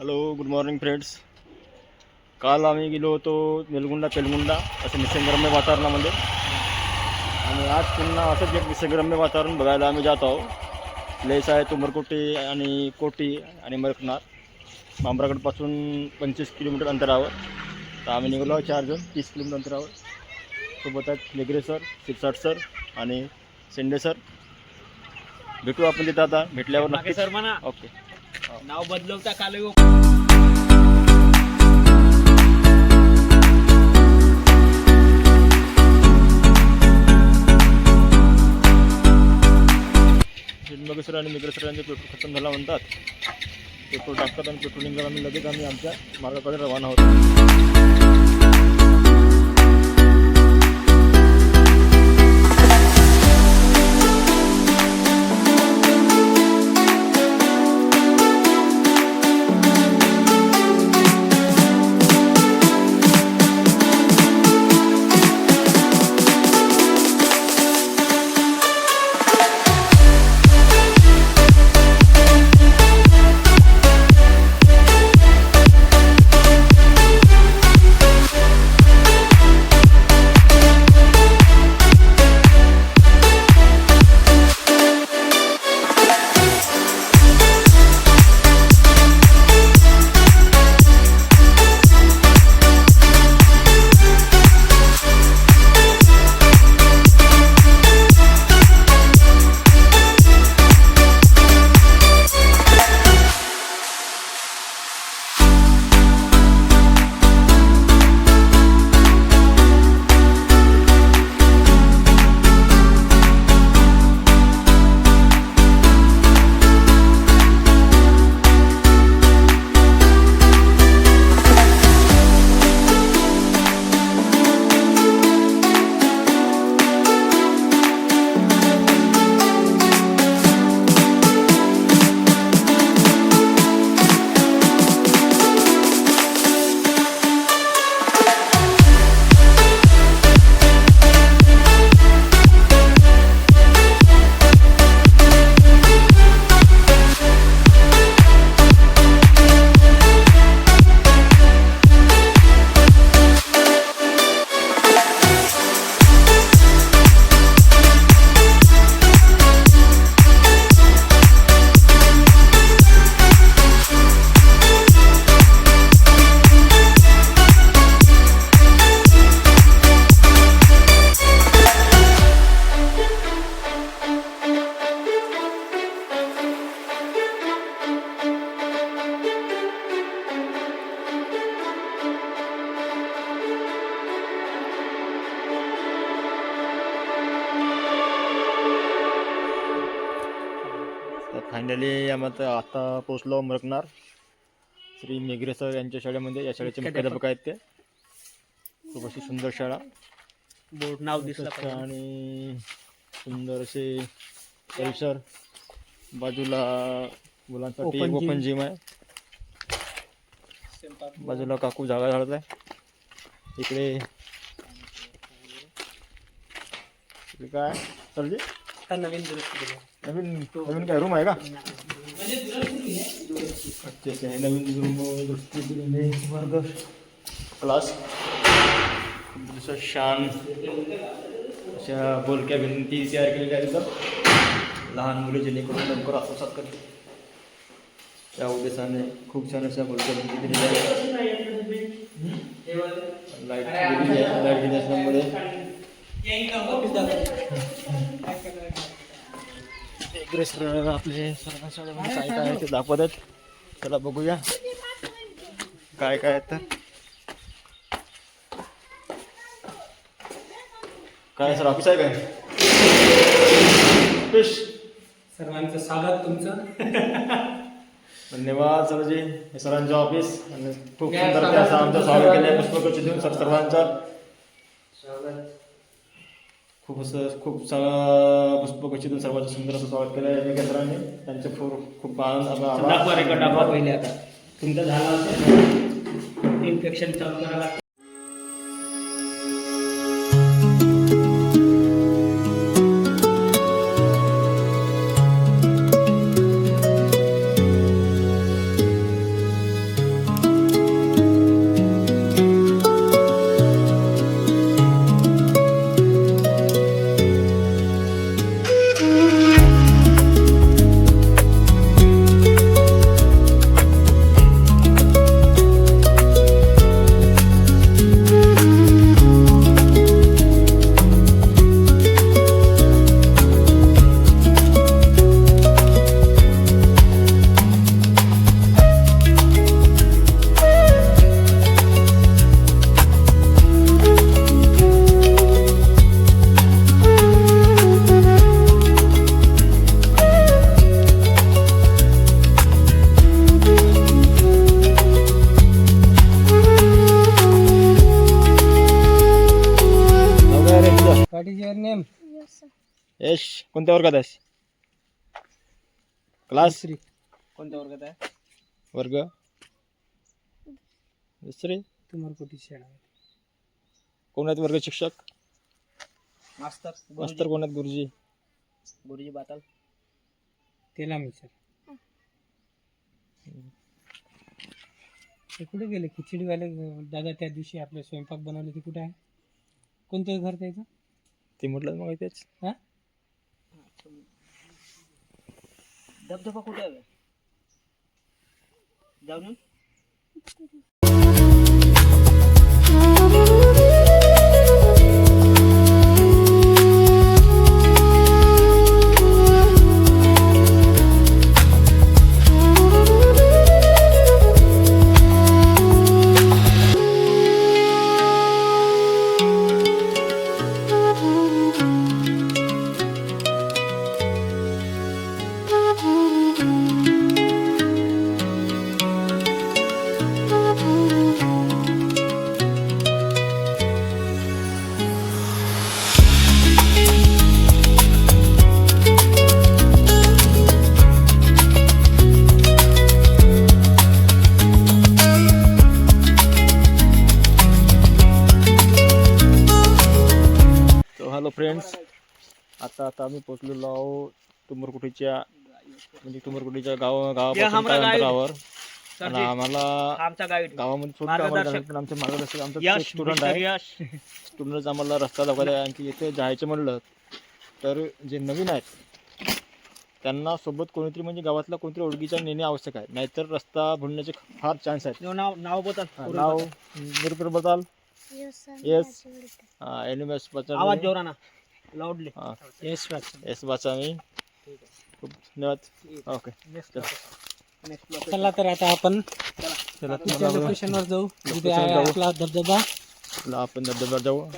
Hello good morning friends काल आम्ही गेलो होतो निलगुंडा पेलगुंडा असं निसर्गरम्य वातावरणामध्ये. आणि आज पुन्हा असंच एक निसर्गरम्य वातावरण बघायला आम्ही जात आहोत प्लेस आहे तुमरकोटी आणि कोटी आणि मरकनार. बांबरागडपासून पंचवीस किलोमीटर अंतरावर. तर आम्ही निघालो आहोत चार जण तीस किलोमीटर अंतरावर. सोबत आहेत लेगरे सर शिरसाट सर आणि शेंडे सर. भेटू आपण तिथं आता भेटल्यावर नक्की सर म्हणा. ओके नाव बदलवता काल सर आणि मित्र सरांचे पेट्रोल खतम झाला म्हणतात. पेट्रोल टाकतात आणि पेट्रोलिंग आम्ही लगेच आम्ही आमच्या मार्गाकडे रवाना होतो. आम्ही आता पोचलो मरकनार श्री मेघरे सर यांच्या शाळेमध्ये. या शाळेचे मुख्याध्यापक आहेत ते. खूप अशी सुंदर शाळा. बोर्ड नाव स्वच्छ आणि सुंदर असे परिसर. बाजूला मुलांसाठी. ओपन जिम आहे. बाजूला काकू जागा झाडत आहे. इकडे. काय? सरजी? नवीन नवीन नवीन काय रूम आहे का? अच्छा अच्छा नवीन रूम दुरुस्ती वर्ग क्लास। जसं शान। अशा बोलक्या भिंती तयार केलेल्या आहेत लहान मुले जेणेकरून लवकर आत्मसात करते त्या उद्देशाने खूप छान अशा बोलक्या भिंती दिलेल्या आहेत. लाइट लाइट दिली असल्यामुळे इकडे सर आपले शाळेमध्ये काय काय आहे ते दाखवत आहेत. चला बघूया. काय काय तर काय सर ऑफिस आहे काय? फिश सर्वांचं स्वागत तुमचं. धन्यवाद सरजी. हे सरांचं ऑफिस आणि खूप सुंदर असं आमचं स्वागत केलं पुष्पगुच्छ देऊन सर सर्वांचं. खूप असं खूप सारा पुष्पगुच्छ देऊन सर्वांचं सुंदर असं स्वागत केलं आहे. सरांनी त्यांचे खूप खूप आनंद आभार- पहिले आता. तुमचं झालं असेल. इन्फेक्शन चालू करायला लागतं. कोणत्या वर्गात आहेस? क्लास? कोणत्या वर्गात आहे? वर्ग? दुसरे? तुमरकोटी शाळा कोण आहेत वर्ग शिक्षक? मास्तर मास्तर कोण आहेत गुरुजी? गुरुजी बाताल. तेला मी सर ते कुठे गेले? खिचडीवाले दादा त्या दिवशी आपले स्वयंपाक बनवले ते कुठे आहे? कोणतं घर त्याचं? ते म्हटलं मग तेच हा? धबधबा कुठे आहे जाऊन तुमरकुटीच्या म्हणजे तुमरकुटीच्या गाव गावापासून. अंतरावर आणि आम्हाला आमचा गाईड. गावामध्ये आम्हाला. जायचं, पण आमचे मार्गदर्शक आमचा यश स्टुडंट आहे यश. स्टुडंटच आम्हाला रस्ता दाखवायला आहे आणखी इथे जायचं म्हणलं तर जे नवीन आहेत त्यांना सोबत कोणीतरी म्हणजे गावातला कोणतरी ओळखीचा नेणे आवश्यक आहे. नाहीतर रस्ता भुलण्याचे फार चान्स आहेत. नाव नाव हा, नाव निरपूर बदल. येस एन एस आवाज जोराना. लाऊडली येस वाचा मी खूप धन्यवाद. ओके. चला. तर आता आपण चला. पुढच्या तुम्हाला लोकेशन वर जाऊ. जिथे आहे. आपला धबधबा. आपण धबधब्यावर जाऊ.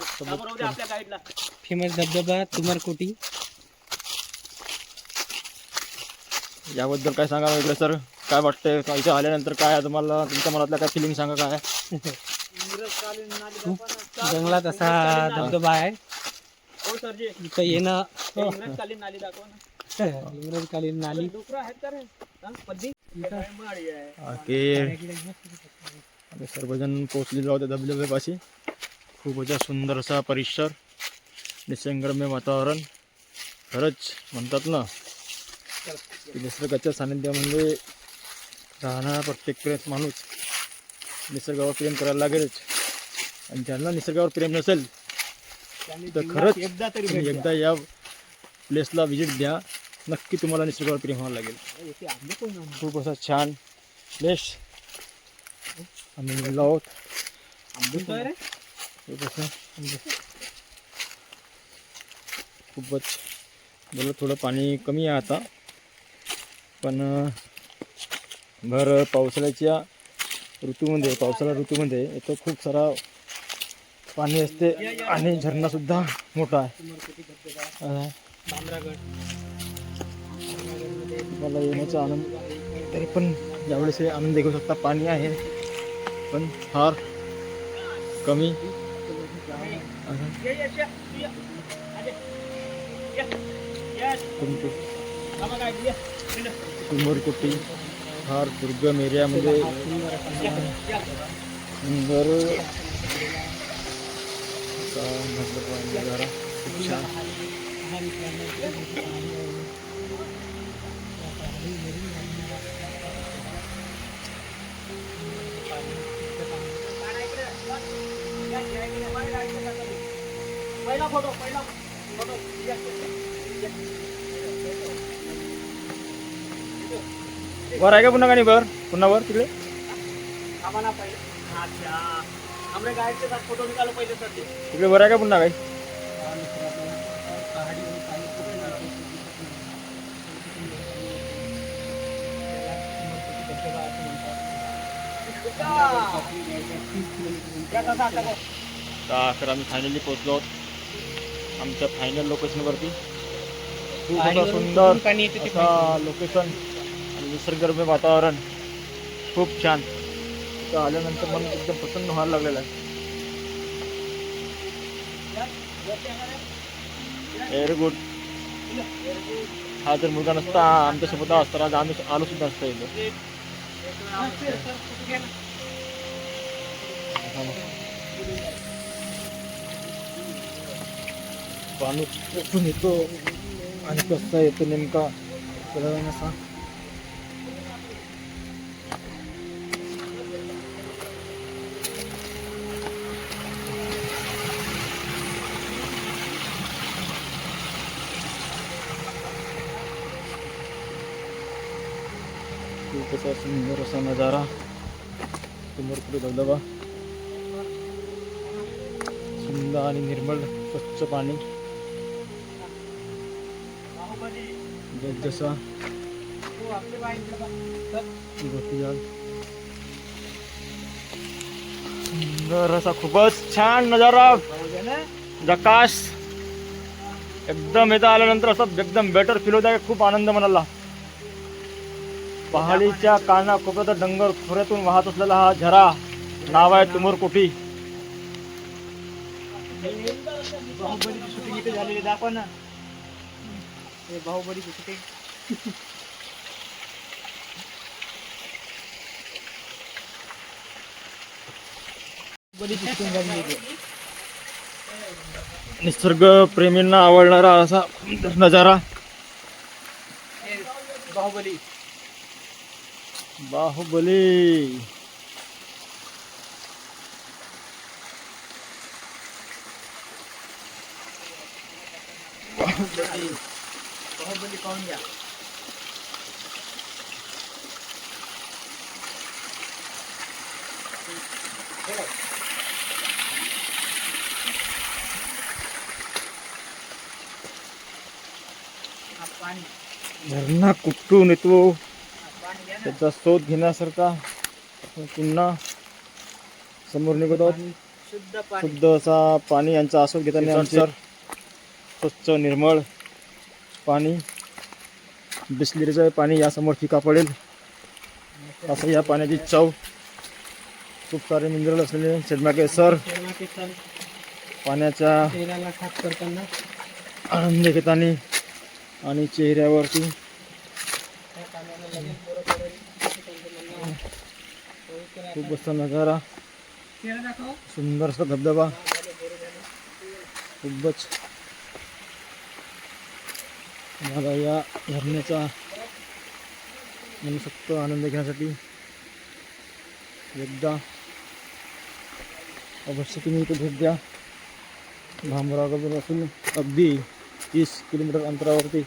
फेमस धबधबा तुमरकोटी. याबद्दल काय सांगा इकडे सर? काय वाटतंय? का इथे आल्यानंतर काय आहे तुम्हाला? तुमच्या मनातल्या काय फिलिंग सांगा काय जंगलात असा धबधबा आहे. इथं येणं. हो. नाली आम्ही सर्वजण पोचलेलो आहोत धबधब्यापाशी खूप असा सुंदर असा परिसर निसर्गरम्य वातावरण. खरंच म्हणतात ना की निसर्गाच्या सानिध्यामध्ये राहणारा प्रत्येक प्रेम माणूस निसर्गावर प्रेम करायला लागेलच. आणि ज्यांना निसर्गावर प्रेम नसेल तर खरंच एकदा तरी तुम्ही एकदा या प्लेसला व्हिजिट द्या. नक्की तुम्हाला निसर्गावर प्रेम व्हायला लागेल. खूप असा छान प्लेस आम्ही निघलो आहोत. खूपच. मला थोडं पाणी कमी आहे आता. पण भर पावसाळ्याच्या ऋतूमध्ये पावसाळा ऋतूमध्ये इथं खूप सारा पाणी असते आणि झरणासुद्धा मोठा आहे. तुम्हाला येण्याचा आनंद. तरी पण यावेळेस आनंद देखू शकता, पाणी आहे, पण फार कमी कुंभरकुटी फार दुर्गम एरियामध्ये सुंदर खूप छान. पहिला फोटो पहिला फोटो वर आहे का पुन्हा गाणी वर? पुन्हा वर तिकडे? आम्हाला पहिले अच्छा फोटो पहले सर तिकडे वर आहे का पुन्हा काही तर आम्ही फायनली आहोत. आमच्या फायनल लोकेशनवरती खूप सुंदर येते लोकेशन आणि निसर्गरम्य वातावरण. खूप छान. तिथं आल्यानंतर मन एकदम प्रसन्न व्हायला लागलेलं आहे. व्हेरी गुड हा जर मुलगा नसता आमच्यासोबत असता आज आम्ही आलो सुद्धा असता इथं. पाणी कुठून येतो आणि कसा येतो नेमका त्याला नसा खूप असा सुंदर असा नजारा. समोर पुढे धबधबा? सुंदर आणि निर्मळ स्वच्छ पाणी. जसा सुंदर असा खूपच छान नजारा. जकाश एकदम इथं आल्यानंतर असं एकदम बेटर फील होत. आहे खूप आनंद मनाला. पहाडीच्या कानाकोपऱ्यात डंगर खोऱ्यातून वाहत असलेला हा झरा नाव आहे तुमरकोटी. बाहुबलीची शूटिंग इथे झालेली दाखवा ना हे बाहुबलीची शूटिंग बाहुबलीची शूटिंग झालेली निसर्ग प्रेमींना आवडणारा असा नजारा. बाहुबली. बाहुबली बाहुबली पाहून घ्या हा पाणी झरणा कुठून येतो हा पाणी घ्या ना त्याचा शोध घेण्यासारखा पुन्हा समोर निघत आहोत. शुद्ध पाणी. शुद्ध असा पाणी यांचा आस्वाद घेताना आमचं स्वच्छ निर्मळ पाणी बिस्लेरीचं पाणी यासमोर फिका पडेल. असं या पाण्याची चव खूप सारे मिनरल असलेले शेदमाके सर करताना. आनंद घेताना आणि चेहऱ्यावरती त्या कामाला लगेच बरं पडेल असं त्यांचं म्हणणं आहे. पवित्र आहे. खूप मस्त नजारा. सुंदरसा धबधबा. खूपच. मला या धरण्याचा मनसोक्त आनंद घेण्यासाठी एकदा अवश्य तुम्ही इथे भेट द्या. भामरागडपासून अगदी तीस किलोमीटर अंतरावरती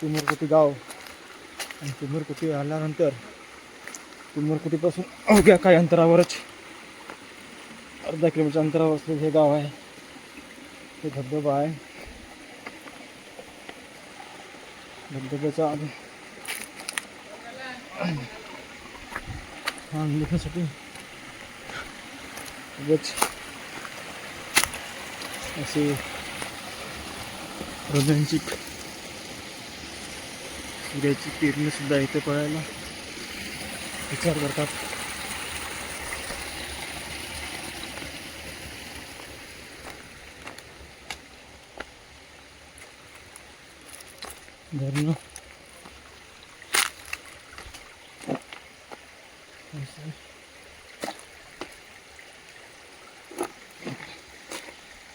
कुमरकुटी गाव आणि कुमरकुटी आल्यानंतर कुंभरकुटीपासून अवघ्या काही अंतरावरच. अर्धा किलोमीटर अंतरावर असलेलं हे गाव आहे. हे धबधबा आहे. धबधब्याचा आधी हा लिखण्यासाठी खूपच असे रोजांची सूर्याची किरणे सुद्धा इथे पळायला विचार करतात. धरणं.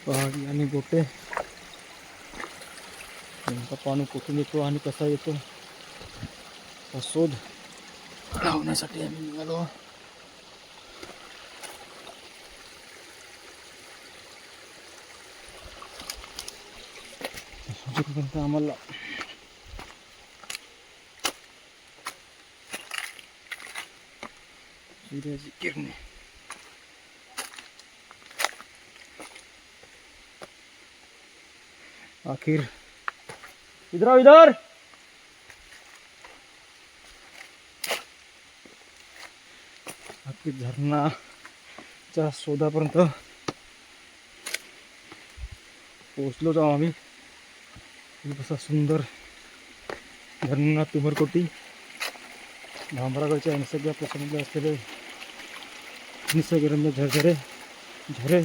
पहाडी आणि गोटे. नेमका पाणी कुठून येतो आणि कसा येतो? असोध शोध. लावण्यासाठी आम्ही निघालो. जोपर्यंत आम्हाला सूर्याची किरणे. आखिर इधर आओ इधर! की झरणाच्या शोधापर्यंत पोचलो जाऊ आम्ही. कसा सुंदर धरणा तुमरकोटी भांबरागडच्या निसर्ग प्रसंगामध्ये असलेले निसर्गरम्य झरझरे झरे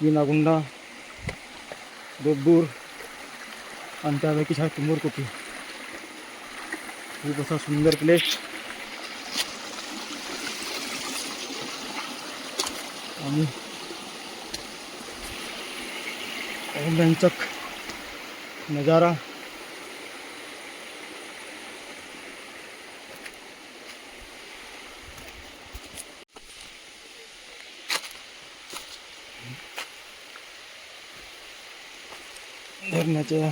विनागुंडा दोबदूर आणि त्यापैकी छान तुमरकोटी खूप असा सुंदर प्लेस आणि रोमांचक नजारा धरणाच्या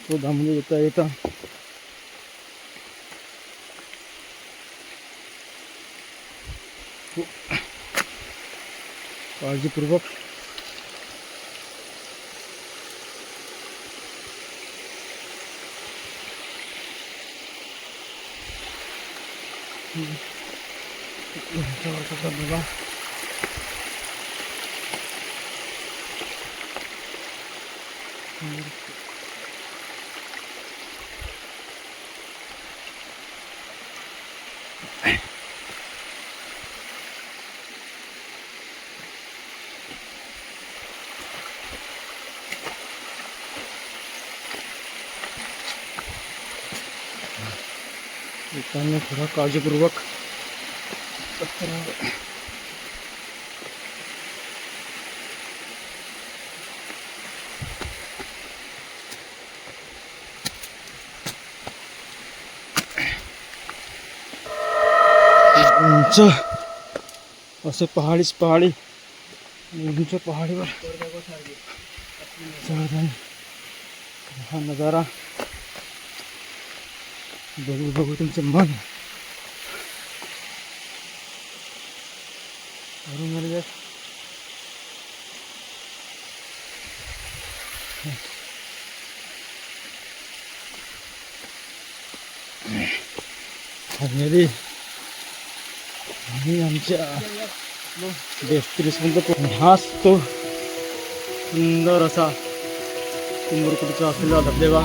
शोधामध्ये येता येता खूप काळजीपूर्वक ह्याच्यावरचा धबधबा येताना थोडा काळजीपूर्वक उंच असं पहाडीच पहाडी उंच पहाडीवर हा नजारा बघू बघू तुमचं मन. अरुण गेलं आहे. फायनली आणि आमच्या डेस्टिनेशन हाच तो सुंदर असा. कुंभरकुटीचा असलेला धबधबा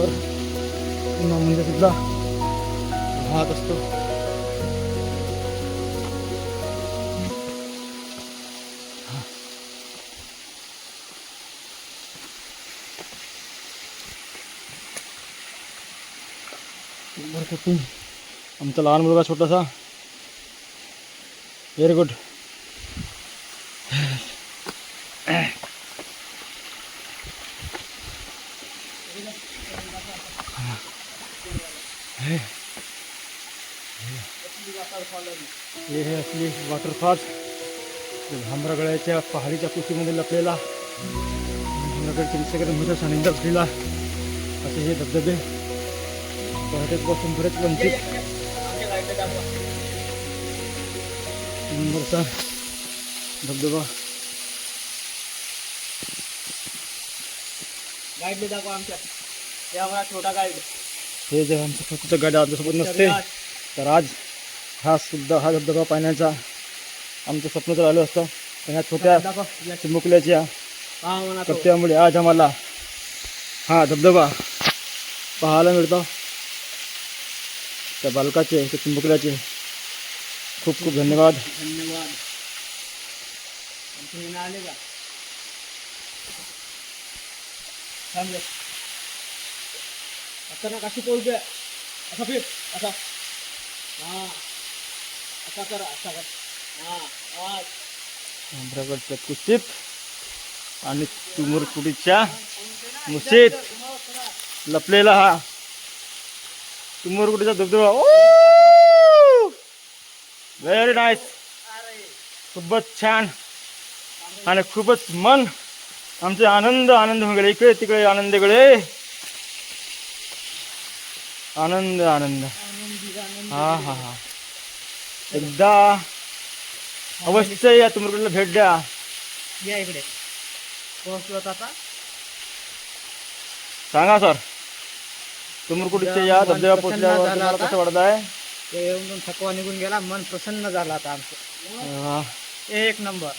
तर उन्हामध्ये सुद्धा वाहत असतो कुंभरकुटी आमचा लहान मुलगा छोटासा व्हेरी गुड हे हे असली वॉटरफॉल्स भांबरागळ्याच्या पहाडीच्या कुशीमध्ये लपलेला सगळ्यात मोठ्या सानिध्यात असलेला असे हे धबधबे पहाटेपासून बरेच वंचित नंबरचा धबधबा. गाईडले दाखवा आमच्या. छोटा गाईड हे जे आमचं छोटंसं गाडी आमच्यासोबत नसते तर आज हा सुद्धा हा धबधबा पाहण्याचा आमचं स्वप्न तर आलं असतं. पण ह्या छोट्या चिमुकल्याच्या. आज आम्हाला हा धबधबा पाहायला मिळतो. त्या बालकाचे त्या चिमुकल्याचे खूप खूप धन्यवाद. धन्यवाद. आले का? असा हा. असा कर असा कर. हा आंध्रगडच्या कुशीत आणि मुशीत लपलेला हा तुमरकुटीचा धबधबा. व्हेरी नाईस खूपच छान आणि खूपच मन. आमचे आनंद आनंद होऊन गेले इकडे तिकडे आनंद इकडे. आनंद आनंद. हा हा हा. एकदा अवश्य या तुमरकुटीला भेट द्या. या इकडे. पोहोचलो आता. सांगा सर. तुमरकुटीच्या या? धबधब्या पोचल्यावर झाला तुम्हाला. कसं वाटत आहे येऊन थकवा निघून गेला. मन प्रसन्न झालं आता आमचं. एक नंबर.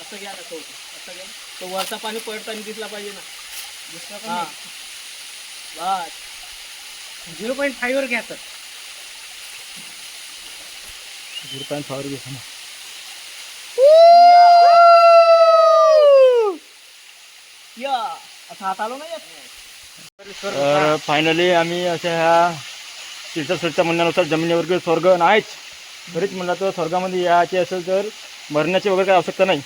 असं घ्या ना. तो असं घ्या. तो वरचा पाणी पडताना दिसला पाहिजे ना. बस. झिरो पॉईंट फाईव्हवर घ्या तर. घुरतान फावर घेताना या. असा हात आलो नाही. तर फायनली आम्ही अशा ह्या तीर्थस्थळच्या म्हणण्यानुसार जमिनीवर स्वर्ग नाहीच तरीच म्हणलं तर स्वर्गामध्ये यायचे असेल तर मरण्याची वगैरे काही आवश्यकता नाही.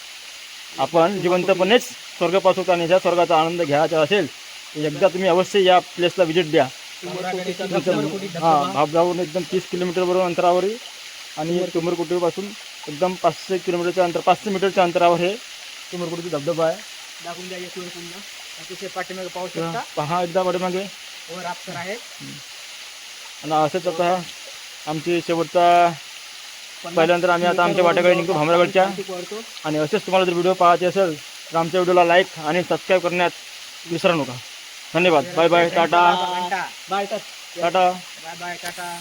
आपण जिवंतपणेच स्वर्ग ह्या स्वर्गाचा आनंद घ्यायचा असेल एकदा तुम्ही अवश्य या प्लेसला व्हिजिट द्या. हां भाबगावरून एकदम तीस किलोमीटरबरोबर अंतरावर आणि तुमरकुटीपासून एकदम पाचशे किलोमीटरच्या अंतर पाचशे मीटरच्या अंतरावर हे तुमरकुटीचा धबधबा आहे. दाखवून द्या अतिशय पाठीमागे पाहू शकता. पहा एकदा पाठीमागे. वर अप्सर आहे. आणि असंच आता आमची शेवटचा पहिल्यानंतर आम्ही आता आमच्या वाट्याकडे निघतो भामरागडच्या. आणि असेच तुम्हाला जर व्हिडिओ पाहायचे असेल तर आमच्या व्हिडिओला लाईक आणि सबस्क्राईब करण्यात विसरू नका. धन्यवाद. Bye bye tata. Bye tata. Bye bye tata.